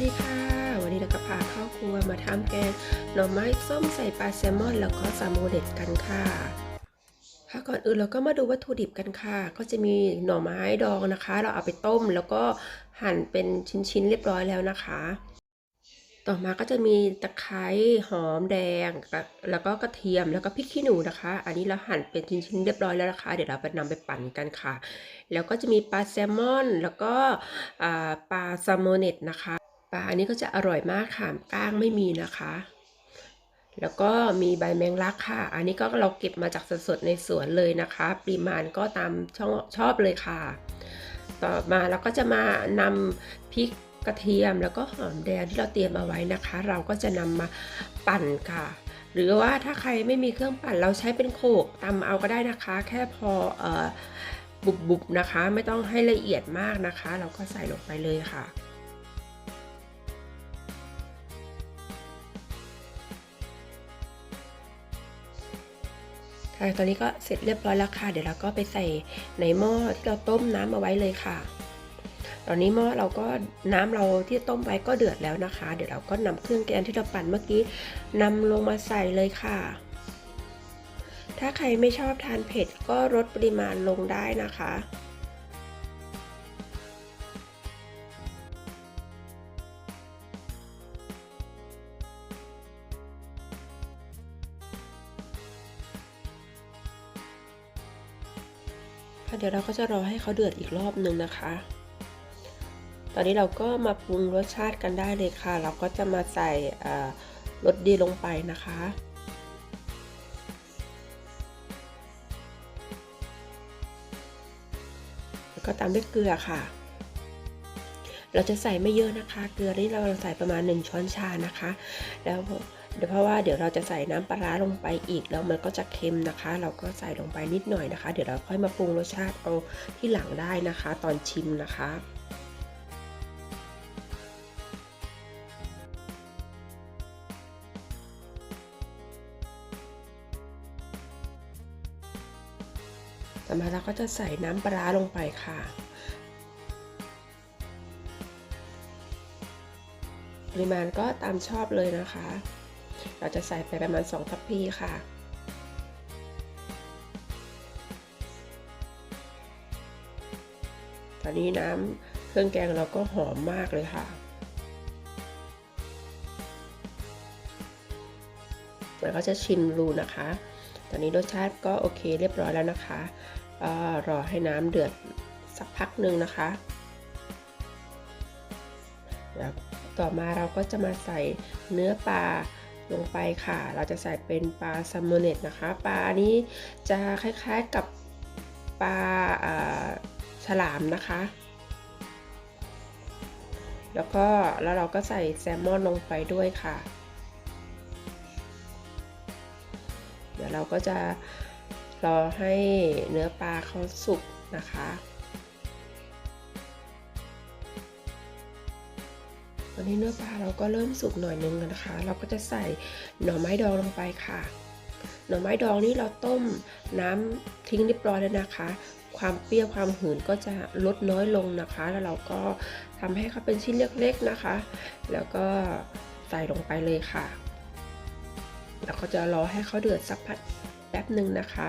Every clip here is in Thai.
ดีค่ะ วันนี้เราก็พาเข้าครัวมาทำแกงหน่อไม้ส้มใส่ปลาแซลมอน แล้วก็ซาโมเด็ดกันค่ะค่ะก่อนอื่นเราก็มาดูวัตถุดิบกันค่ะ ก็จะมีหน่อไม้ดองนะคะ เราเอาไปต้มแล้วก็หั่นเป็นชิ้นๆเรียบร้อยแล้วนะคะ ต่อมาก็จะมีตะไคร้หอมแดง แล้วก็กระเทียมแล้วก็พริกขี้หนูนะคะ อันนี้เราหั่นเป็นชิ้นๆเรียบร้อยแล้วนะคะ เดี๋ยวเราไปนำไปปั่นกันค่ะ แล้วก็จะมีปลาแซลมอน แล้วก็ปลาซาโมเนตนะคะ ปลาอันนี้ก็จะอร่อยมากค่ะก้างไม่มีนะคะ แล้วก็มีใบแมงลักค่ะ อันนี้ก็เราเก็บมาจากสดๆในสวนเลยนะคะ ปริมาณก็ตามชอบชอบเลยค่ะ ต่อมาเราก็จะมานำพริกกระเทียมแล้วก็หอมแดงที่เราเตรียมเอาไว้นะคะ เราก็จะนำมาปั่นค่ะ หรือว่าถ้าใครไม่มีเครื่องปั่นเราใช้เป็นโขกตำเอาก็ได้นะคะ แค่พอออบุบๆนะคะ ไม่ต้องให้ละเอียดมากนะคะ เราก็ใส่ลงไปเลยค่ะ ค่ตอนนี้ก็เสร็จเรียบร้อยแล้วค่ะ เดี๋ยวเราก็ไปใส่ในหม้อที่เราต้มน้ำเอาไว้เลยค่ะ ตอนนี้หม้อเราก็น้ำเราที่ต้มไว้ก็เดือดแล้วนะคะ เดี๋ยวเราก็นำเครื่องแกงที่เราปั่นเมื่อกี้นำลงมาใส่เลยค่ะ ถ้าใครไม่ชอบทานเผ็ดก็ลดปริมาณลงได้นะคะ เดี๋ยวเราก็จะรอให้เขาเดือดอีกรอบหนึ่งนะคะ ตอนนี้เราก็มาปรุงรสชาติกันได้เลยค่ะ เราก็จะมาใส่รสดีลงไปนะคะแล้วก็ตามด้วยเกลือค่ะ เราจะใส่ไม่เยอะนะคะ เกลือนี่เราใส่ประมาณ 1 ช้อนชานะคะ แล้ว เดี๋ยวเพราะว่าเดี๋ยวเราจะใส่น้ำปลาลงไปอีกแล้วมันก็จะเค็มนะคะ เราก็ใส่ลงไปนิดหน่อยนะคะ เดี๋ยวเราค่อยมาปรุงรสชาติเอาที่หลังได้นะคะ ตอนชิมนะคะต่อมาเราก็จะใส่น้ำปลาลงไปค่ะ ปริมาณก็ตามชอบเลยนะคะ เราจะใส่ไปประมาณ 2 ทัพพีค่ะ ตอนนี้น้ำเครื่องแกงเราก็หอมมากเลยค่ะเราก็จะชิมดูนะคะ ตอนนี้รสชาติก็โอเคเรียบร้อยแล้วนะคะก็รอให้น้ำเดือดสักพักหนึ่งนะคะแล้วต่อมาเราก็จะมาใส่เนื้อปลา ลงไปค่ะ เราจะใส่เป็นปลาซัมโมเนตนะคะ ปลานี้จะคล้ายๆกับปลาฉลามนะคะ แล้วก็แล้วเราก็ใส่แซลมอนลงไปด้วยค่ะ เดี๋ยวเราก็จะรอให้เนื้อปลาเขาสุกนะคะ อนนี้เนื้อปลาเราก็เริ่มสุกหน่อยนึงนะคะ เราก็จะใส่หน่อไม้ดองลงไปค่ะ หน่อไม้ดองนี่เราต้มน้ำทิ้งเรียบร้อยแล้วนะคะ ความเปรี้ยวความหืนก็จะลดน้อยลงนะคะ แล้วเราก็ทำให้เขาเป็นชิ้นเล็กๆนะคะ แล้วก็ใส่ลงไปเลยค่ะ แล้วก็จะรอให้เขาเดือดสักพักแป๊บหนึ่งนะคะ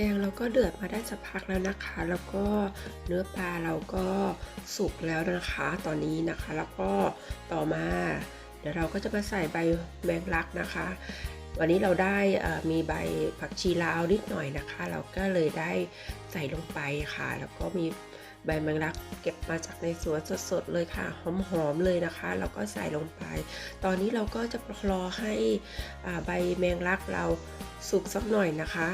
แกงเราก็เดือดมาได้สักพักแล้วนะคะ แล้วก็เนื้อปลาเราก็สุกแล้วนะคะ ตอนนี้นะคะ แล้วก็ต่อมา เดี๋ยวเราก็จะมาใส่ใบแมงลักนะคะ วันนี้เราได้มีใบผักชีลาวนิดหน่อยนะคะ เราก็เลยได้ใส่ลงไปค่ะ แล้วก็มีใบแมงลักเก็บมาจากในสวนสดๆเลยค่ะหอมๆเลยนะคะเราก็ใส่ลงไป ตอนนี้เราก็จะรอให้ใบแมงลักเราสุกสักหน่อยนะคะ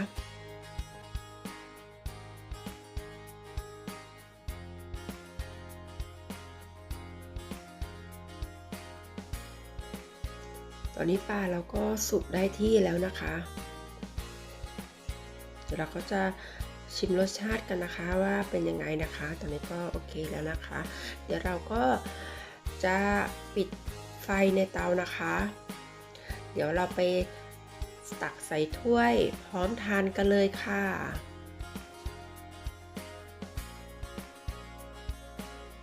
ตอนนี้ปลาเราก็สุกได้ที่แล้วนะคะ เดี๋ยวเราก็จะชิมรสชาติกันนะคะว่าเป็นยังไงนะคะ ตอนนี้ก็โอเคแล้วนะคะ เดี๋ยวเราก็จะปิดไฟในเตานะคะ เดี๋ยวเราไปตักใส่ถ้วยพร้อมทานกันเลยค่ะ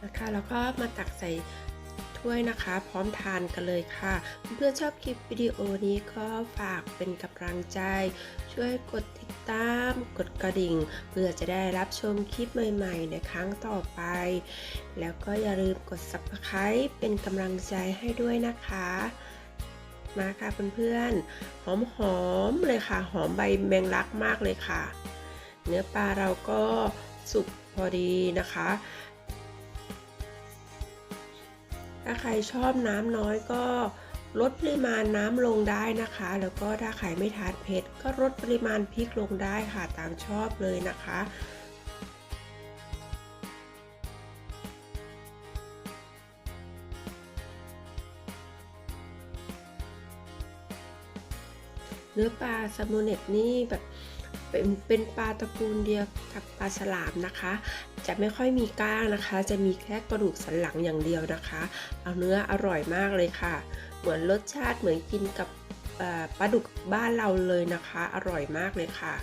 นะคะแล้วก็มาตักใส่ ถ้วยนะคะ พร้อมทานกันเลยค่ะ เพื่อนๆชอบคลิปวิดีโอนี้ก็ฝากเป็นกำลังใจ ช่วยกดติดตาม กดกระดิ่ง เพื่อจะได้รับชมคลิปใหม่ๆ ในครั้งต่อไป แล้วก็อย่าลืมกด subscribe เป็นกำลังใจให้ด้วยนะคะมาค่ะเพื่อนๆ หอมๆเลยค่ะ หอมใบแมงลักมากเลยค่ะ เนื้อปลาเราก็สุกพอดีนะคะ ถ้าใครชอบน้ำน้อยก็ลดปริมาณน้ำลงได้นะคะ แล้วก็ถ้าใครไม่ทานเผ็ด ก็ลดปริมาณพริกลงได้ค่ะตามชอบเลยนะคะเนื้อปลาซามเนตนี่แบบเป็นเป็นปลาตระกูลเดียวกับปลาฉลามนะคะ จะไม่ค่อยมีก้างนะคะ จะมีแค่กระดูกสันหลังอย่างเดียวนะคะ เอาเนื้ออร่อยมากเลยค่ะ เหมือนรสชาติเหมือนกินกับปลาดุกบ้านเราเลยนะคะ อร่อยมากเลยค่ะ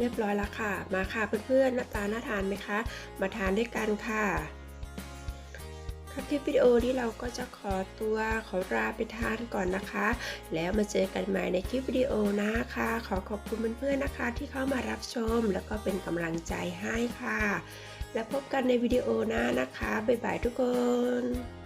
เรียบร้อยแล้วค่ะ มาค่ะเพื่อนๆหน้าตาน่าทานไหมคะ มาทานด้วยกันค่ะครับคลิปวิดีโอนี้เราก็จะขอตัวขอลาไปทานก่อนนะคะ แล้วมาเจอกันใหม่ในคลิปวิดีโอนะคะ ขอขอบคุณเพื่อนๆนะคะ ที่เข้ามารับชม แล้วก็เป็นกำลังใจให้ค่ะ แล้วพบกันในวิดีโอหน้านะคะบ๊ายบายทุกคน